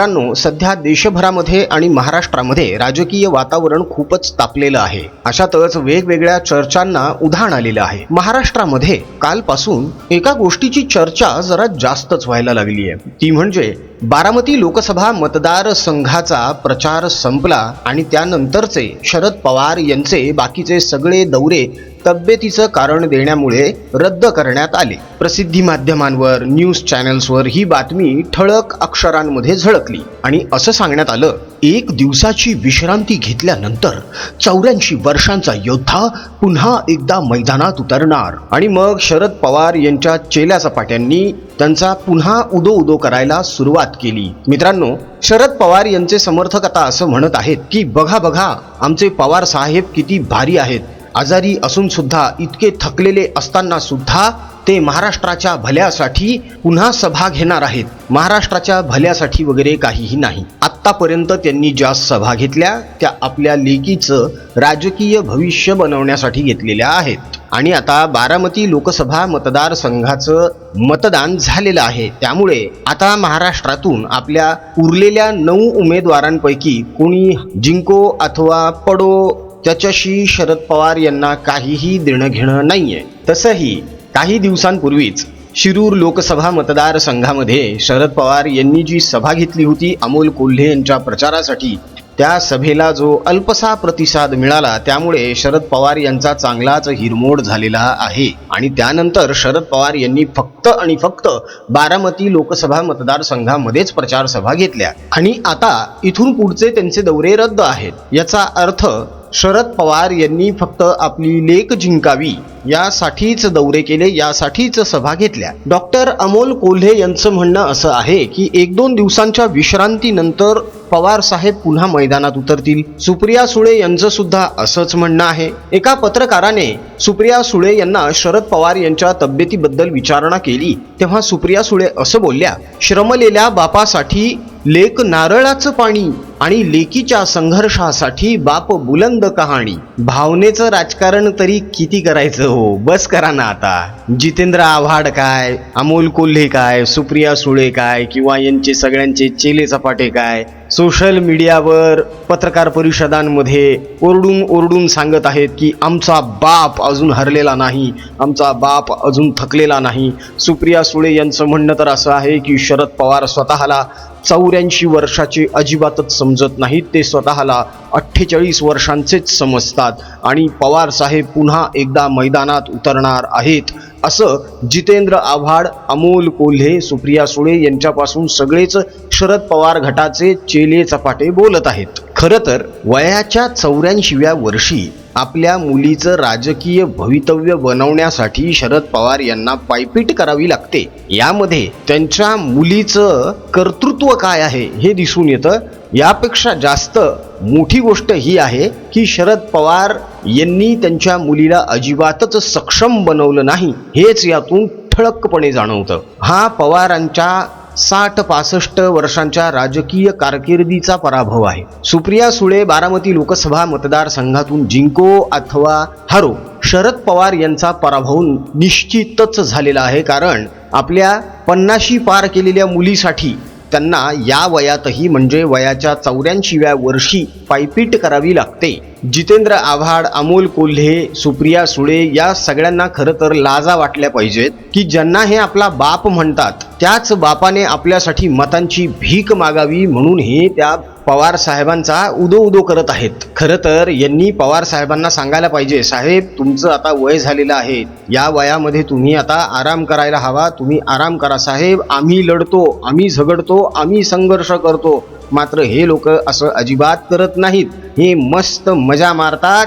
मित्रांनो सध्या देशभरामध्ये आणि महाराष्ट्रामध्ये राजकीय वातावरण खूपच तापलेलं आहे. अशातच वेगवेगळ्या चर्चांना उधाण आलेलं आहे. महाराष्ट्रामध्ये कालपासून एका गोष्टीची चर्चा जरा जास्तच व्हायला लागली आहे. ती म्हणजे बारामती लोकसभा मतदारसंघाचा प्रचार संपला आणि त्यानंतरचे शरद पवार यांचे बाकीचे सगळे दौरे तब्येतीचं कारण देण्यामुळे रद्द करण्यात आले. प्रसिद्धी माध्यमांवर न्यूज चॅनल्सवर ही बातमी ठळक अक्षरांमध्ये झळकली आणि असं सांगण्यात आलं. एक दिवसाची विश्रांती घेतल्यानंतर चौऱ्याऐंशी वर्षांचा योद्धा पुन्हा एकदा मैदानात उतरणार. आणि मग शरद पवार यांच्या चेल्या चपाट्यांनी त्यांचा पुन्हा उदो उदो करायला सुरुवात केली. मित्रांनो शरद पवार यांचे समर्थक आता असं म्हणत आहेत की बघा बघा आमचे पवार साहेब किती भारी आहेत. आजारी असून सुद्धा इतके थकलेले असताना सुद्धा ते महाराष्ट्राच्या भल्यासाठी पुन्हा सभा घेणार आहेत. महाराष्ट्राच्या भल्यासाठी वगैरे काहीही नाही. आत्तापर्यंत त्यांनी ज्या सभा घेतल्या त्या आपल्या लेकीचं राजकीय भविष्य बनवण्यासाठी घेतलेल्या आहेत. आणि आता बारामती लोकसभा मतदारसंघाचं मतदान झालेलं आहे. त्यामुळे आता महाराष्ट्रातून आपल्या उरलेल्या नऊ उमेदवारांपैकी कोणी जिंको अथवा पडो त्याच्याशी शरद पवार यांना काहीही देणं घेणं नाहीये. तसंही काही दिवसांपूर्वीच शिरूर लोकसभा मतदारसंघामध्ये शरद पवार यांनी जी सभा घेतली होती अमोल कोल्हे यांच्या प्रचारासाठी त्या सभेला जो अल्पसा प्रतिसाद मिळाला त्यामुळे शरद पवार यांचा चांगलाच हिरमोड झालेला आहे. आणि त्यानंतर शरद पवार यांनी फक्त आणि फक्त बारामती लोकसभा मतदारसंघामध्येच प्रचार सभा घेतल्या. आणि आता इथून पुढचे त्यांचे दौरे रद्द आहेत. याचा अर्थ शरद पवार यांनी फक्त आपली लेख जिंकावी यासाठीच दौरे केले यासाठीच सभा घेतल्या. डॉक्टर अमोल कोल्हे यांचं म्हणणं असं आहे की एक दोन दिवसांच्या विश्रांतीनंतर पवार साहेब पुन्हा मैदानात उतरतील. सुप्रिया सुळे यांचं सुद्धा असंच म्हणणं आहे. एका पत्रकाराने सुप्रिया सुळे यांना शरद पवार यांच्या तब्येतीबद्दल विचारणा केली. तेव्हा सुप्रिया सुळे असं बोलल्या श्रमलेल्या बापासाठी लेक नारळाचं पाणी आणि लेकीच्या संघर्षासाठी बाप बुलंद कहाणी. भावनेचं राजकारण तरी किती करायचं हो? बस करा ना आता. जितेंद्र आव्हाड काय? अमोल कोल्हे काय? सुप्रिया सुळे काय? किंवा यांचे सगळ्यांचे चेले चपाटे काय? सोशल मीडियावर पत्रकार परिषदांमध्ये ओरडून ओरडून सांगत आहेत की आमचा बाप अजून हरलेला नाही. आमचा बाप अजून थकलेला नाही. सुप्रिया सुळे यांचं म्हणणं तर असं आहे की शरद पवार स्वतःला चौऱ्याऐंशी वर्षाचे अजिबातच समजत नाहीत. ते स्वतःला अठ्ठेचाळीस वर्षांचेच समजतात आणि पवार साहेब पुन्हा एकदा मैदानात उतरणार आहेत. असं जितेंद्र आव्हाड अमोल कोल्हे सुप्रिया सुळे यांच्यापासून सगळेच शरद पवार गटाचे चेले चपाटे बोलत आहेत. खरं तर वयाच्या चौऱ्याऐंशीव्या वर्षी आपल्या मुलीचं राजकीय भवितव्य बनवण्यासाठी शरद पवार यांना पायपीट करावी लागते. यामध्ये त्यांच्या मुलीचं कर्तृत्व काय आहे हे दिसून येतं. यापेक्षा जास्त मोठी गोष्ट ही आहे की शरद पवार यांनी त्यांच्या मुलीला अजिबातच सक्षम बनवलं नाही. हेच यातून ठळकपणे जाणवतं. हा पवारांच्या साठ पासष्ट वर्षांच्या राजकीय कारकिर्दीचा पराभव आहे. सुप्रिया सुळे बारामती लोकसभा मतदारसंघातून जिंको अथवा हरो. शरद पवार यांचा पराभव निश्चितच झालेला आहे कारण आपल्या पन्नाशी पार केलेल्या मुलीसाठी त्यांना या वयातही म्हणजे वयाच्या चौऱ्याऐंशीव्या वर्षी पायपीट करावी लागते. जितेंद्र आव्हाड अमोल कोल्हे सुप्रिया सुळे या सगळ्यांना खरं तर लाजा वाटल्या पाहिजेत की ज्यांना हे आपला बाप म्हणतात त्याच बापाने आपल्यासाठी मतांची भीक मागावी म्हणून हे त्या पवार साहेबांचा उदो उदो करत आहेत. खरं तर यांनी पवार साहेबांना सांगायला पाहिजे साहेब तुमचं आता वय झालेलं आहे. या वयामध्ये तुम्ही आता आराम करायला हवा. तुम्ही आराम करा. साहेब आम्ही लढतो आम्ही झगडतो आम्ही संघर्ष करतो. मात्र हे लोक असं अजिबात करत नाहीत. हे मस्त मजा मारतात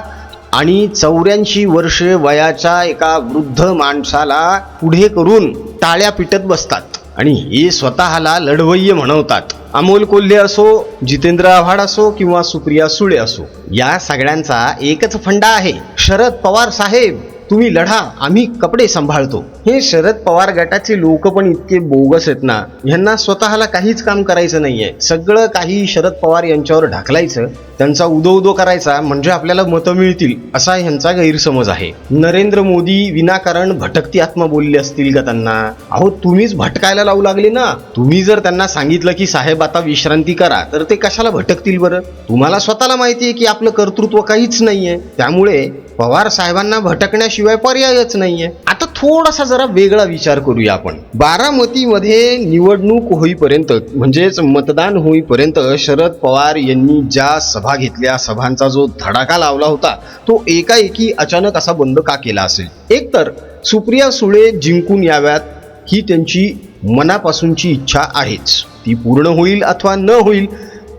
आणि चौऱ्याऐंशी वर्षे वयाच्या एका वृद्ध माणसाला पुढे करून टाळ्या पिटत बसतात आणि हे स्वतःला लढवय्य म्हणवतात. अमोल कोल्हे असो जितेंद्र आव्हाड असो किंवा सुप्रिया सुळे असो या सगळ्यांचा एकच फंडा आहे शरद पवार साहेब. तुम्ही लढा आम्ही कपडे सांभाळतो. हे शरद पवार गटाचे लोक पण इतके बोगस आहेत ना ह्यांना स्वतःला काहीच काम करायचं नाहीये. सगळं काही शरद पवार यांच्यावर ढाकलायचं त्यांचा उदो उदो करायचा म्हणजे आपल्याला मतं मिळतील असा ह्यांचा गैरसमज आहे. नरेंद्र मोदी विनाकारण भटकती आत्मा बोलले असतील का त्यांना? अहो तुम्हीच भटकायला लावू लागले ना. तुम्ही जर त्यांना सांगितलं की साहेब आता विश्रांती करा तर ते कशाला भटकतील बरं? तुम्हाला स्वतःला माहिती आहे की आपलं कर्तृत्व काहीच नाहीये. त्यामुळे पवार साहेबांना भटकण्याशिवाय पर्यायच नाहीये. आता थोडासा जरा वेगळा विचार करूया आपण. बारामतीमध्ये निवडणूक होईपर्यंत म्हणजेच मतदान होईपर्यंत शरद पवार यांनी ज्या सभा घेतल्या सभांचा जो धडाका लावला होता तो एकाएकी अचानक असा बंद का केला असेल? एकतर सुप्रिया सुळे जिंकून याव्यात ही त्यांची मनापासूनची इच्छा आहेच. ती पूर्ण होईल अथवा न होईल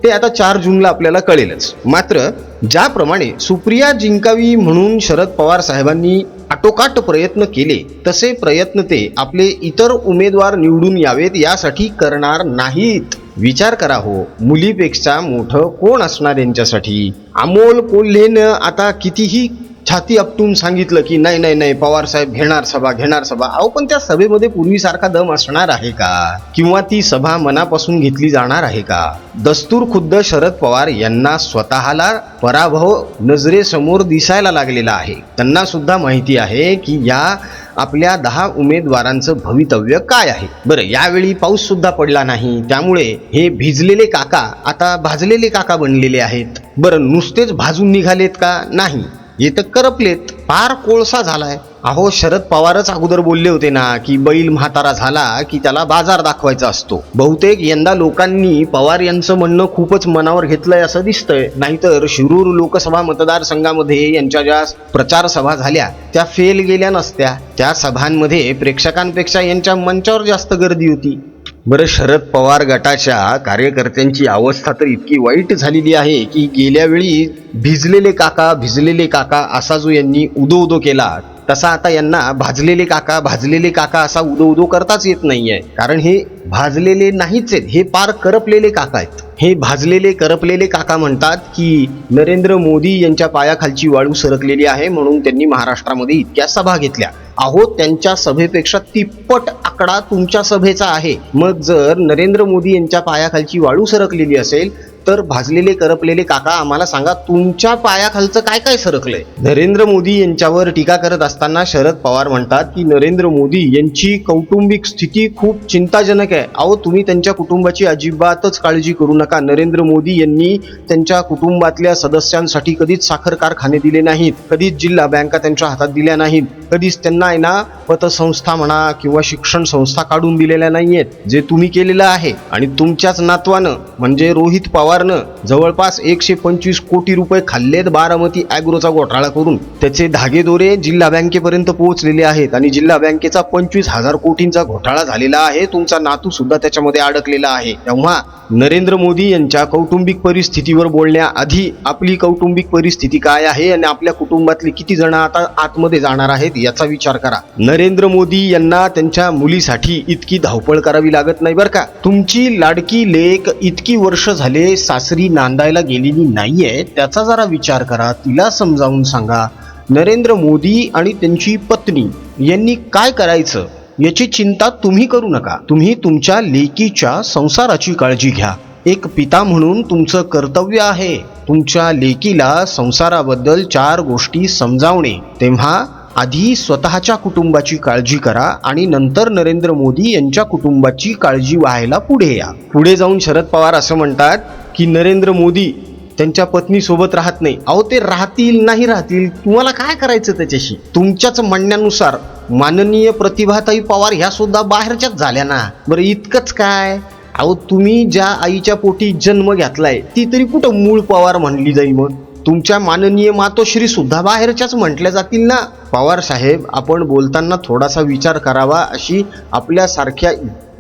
ते आता चार जूनला आपल्याला कळेलच. मात्र ज्याप्रमाणे सुप्रिया जिंकावी म्हणून शरद पवार साहेबांनी आटोकाट प्रयत्न केले तसे प्रयत्न ते आपले इतर उमेदवार निवडून यावेत यासाठी करणार नाहीत. विचार करा हो मुलीपेक्षा मोठं कोण असणार यांच्यासाठी? अमोल कोल्हेनं आता कितीही छाती आपटून सांगितलं की नाही नाही नाही पवार साहेब घेणार सभा घेणार सभा. अहो पण त्या सभेमध्ये पूर्वीसारखा दम असणार आहे का? किंवा ती सभा मनापासून घेतली जाणार आहे का? दस्तूर खुद्द शरद पवार यांना स्वतःला पराभव नजरेसमोर दिसायला लागलेला आहे. त्यांना सुद्धा माहिती आहे की या आपल्या दहा उमेदवारांचं भवितव्य काय आहे? बरं यावेळी पाऊस सुद्धा पडला नाही. त्यामुळे हे भिजलेले काका आता भाजलेले काका बनलेले आहेत. बरं नुसतेच भाजून निघालेत का? नाही. इथं करपलेत. फार कोळसा झालाय. अहो शरद पवारच अगोदर बोलले होते ना की बैल म्हातारा झाला की त्याला बाजार दाखवायचा असतो. बहुतेक यंदा लोकांनी पवार यांचं म्हणणं खूपच मनावर घेतलंय असं दिसतंय. नाहीतर शिरूर लोकसभा मतदारसंघामध्ये यांच्या ज्या प्रचार सभा झाल्या त्या फेल गेल्या नसत्या. त्या सभांमध्ये प्रेक्षकांपेक्षा यांच्या मंचावर जास्त गर्दी होती. बरं शरद पवार गटाच्या कार्यकर्त्यांची अवस्था तर इतकी वाईट झालेली आहे की गेल्या वेळी भिजलेले काका भिजलेले काका असा जो यांनी उदो उदो केला. तसा आता यांना भाजलेले काका भाजलेले काका असा उदो उदो करताच येत नाहीये. कारण हे भाजलेले नाहीच आहेत हे पार करपलेले काका आहेत. हे भाजलेले करपलेले काका म्हणतात की नरेंद्र मोदी यांच्या पायाखालची वाळू सरकलेली आहे म्हणून त्यांनी महाराष्ट्रामध्ये इतक्या सभा घेतल्या. अहो त्यांच्या सभेपेक्षा तिप्पट आकडा तुमच्या सभेचा आहे. मग जर नरेंद्र मोदी यांच्या पायाखालची वाळू सरकलेली असेल तर भाजलेले करपलेले काका आम्हाला सांगा तुमच्या पायाखालचं काय काय सरकलंय? नरेंद्र मोदी यांच्यावर टीका करत असताना शरद पवार म्हणतात की नरेंद्र मोदी यांची कौटुंबिक स्थिती खूप चिंताजनक आहे. अहो तुम्ही त्यांच्या कुटुंबाची अजिबातच काळजी करू नका. नरेंद्र मोदी यांनी त्यांच्या कुटुंबातल्या सदस्यांसाठी कधीच साखर कारखाने दिले नाहीत. कधीच जिल्हा बँका त्यांच्या हातात दिल्या नाहीत. कधीच त्यांना आहे ना पतसंस्था म्हणा किंवा शिक्षण संस्था काढून दिलेल्या नाहीयेत. जे तुम्ही केलेलं आहे आणि तुमच्याच नातवानं म्हणजे रोहित पवारनं जवळपास एकशे पंचवीस कोटी रुपये खाल्लेत बारामती अॅग्रोचा घोटाळा करून. त्याचे धागेदोरे जिल्हा बँकेपर्यंत पोहोचलेले आहेत आणि जिल्हा बँकेचा पंचवीस हजार कोटींचा घोटाळा झालेला आहे. तुमचा नातू सुद्धा त्याच्यामध्ये अडकलेला आहे. तेव्हा नरेंद्र मोदी यांच्या कौटुंबिक परिस्थितीवर बोलण्याआधी आपली कौटुंबिक परिस्थिती काय आहे आणि आपल्या कुटुंबातले किती जण आता आतमध्ये जाणार आहेत? याचा विचार करा. नरेंद्र मोदी यांना त्यांच्या मुलीसाठी इतकी धावपळ करावी लागत नाही बरं का? तुमची लाडकी लेक इतकी वर्ष झाले सासरी नांदायला गेलेली नाहीये त्याचा जरा विचार करा तिला समजावून सांगा. नरेंद्र मोदी आणि त्यांची पत्नी यांनी काय करायचं? याची चिंता तुम्ही करू नका. तुम्ही तुमच्या लेकीच्या संसाराची काळजी घ्या. एक पिता म्हणून तुमचं कर्तव्य आहे तुमच्या लेकीला संसाराबद्दल चार गोष्टी समजावणे. तेव्हा आधी स्वतःच्या कुटुंबाची काळजी करा आणि नंतर नरेंद्र मोदी यांच्या कुटुंबाची काळजी व्हायला पुढे या. पुढे जाऊन शरद पवार असं म्हणतात की नरेंद्र मोदी त्यांच्या पत्नी सोबत राहत नाही. अहो ते राहतील नाही राहतील तुम्हाला काय करायचं त्याच्याशी? तुमच्याच म्हणण्यानुसार माननीय प्रतिभाताई पवार ह्या सुद्धा बाहेरच्याच झाल्या ना. बरं इतकंच काय? अहो तुम्ही ज्या आईच्या पोटी जन्म घेतलाय ती तरी कुठं मूळ पवार म्हणली जाईल मग? तुमच्या माननीय मातोश्री सुद्धा बाहेरच्याच म्हटल्या जातील ना? पवार साहेब आपण बोलताना थोडासा विचार करावा अशी आपल्यासारख्या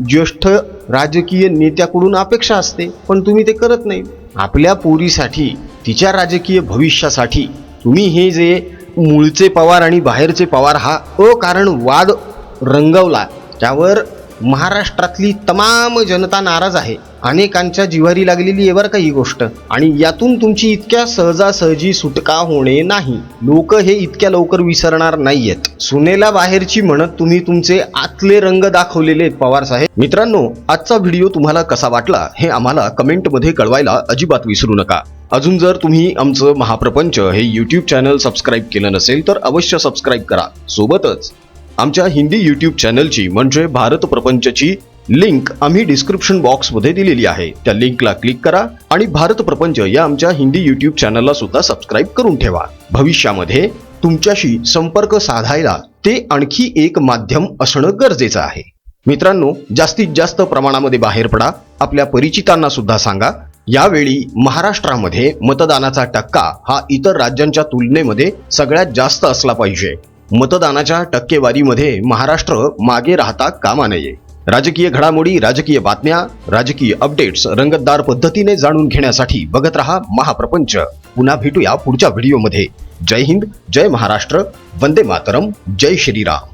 ज्येष्ठ राजकीय नेत्याकडून अपेक्षा असते पण तुम्ही ते करत नाही. आपल्या पोरीसाठी तिच्या राजकीय भविष्यासाठी तुम्ही हे जे मूळचे पवार आणि बाहेरचे पवार हा अकारण वाद रंगवला. त्यावर महाराष्ट्रातली तमाम जनता नाराज आहे. अनेकांच्या जिव्हारी लागलेली आहे बरं का ही गोष्ट. आणि यातून तुमची इतक्या सहजासहजी सुटका होणे नाही. लोक हे इतक्या लवकर विसरणार नाहीयेत. सुनेला बाहेरची म्हणत तुम्ही तुमचे आतले रंग दाखवलेले पवार साहेब. मित्रांनो आजचा व्हिडिओ तुम्हाला कसा वाटला हे आम्हाला कमेंटमध्ये कळवायला अजिबात विसरू नका. अजून जर तुम्ही आमचं महाप्रपंच हे यूट्यूब चॅनल सबस्क्राईब केलं नसेल तर अवश्य सबस्क्राईब करा. सोबतच आमच्या हिंदी यूट्यूब चॅनलची म्हणजे भारत प्रपंचची लिंक आम्ही डिस्क्रिप्शन बॉक्समध्ये दिलेली आहे. त्या लिंकला क्लिक करा आणि भारत प्रपंच या आमच्या हिंदी यूट्यूब चॅनलला सुद्धा सबस्क्राईब करून ठेवा. भविष्यामध्ये तुमच्याशी संपर्क साधायला ते आणखी एक माध्यम असणं गरजेचं आहे. मित्रांनो जास्तीत जास्त प्रमाणामध्ये बाहेर पडा आपल्या परिचितांना सुद्धा सांगा. यावेळी महाराष्ट्रामध्ये मतदानाचा टक्का हा इतर राज्यांच्या तुलनेमध्ये सगळ्यात जास्त असला पाहिजे. मतदानाच्या टक्केवारीमध्ये महाराष्ट्र मागे राहता कामा नये. राजकीय घडामोडी राजकीय बातम्या राजकीय अपडेट्स रंगतदार पद्धतीने जाणून घेण्यासाठी बघत रहा महाप्रपंच. पुन्हा भेटूया पुढच्या व्हिडिओमध्ये जय हिंद जय महाराष्ट्र वंदे मातरम जय श्रीराम.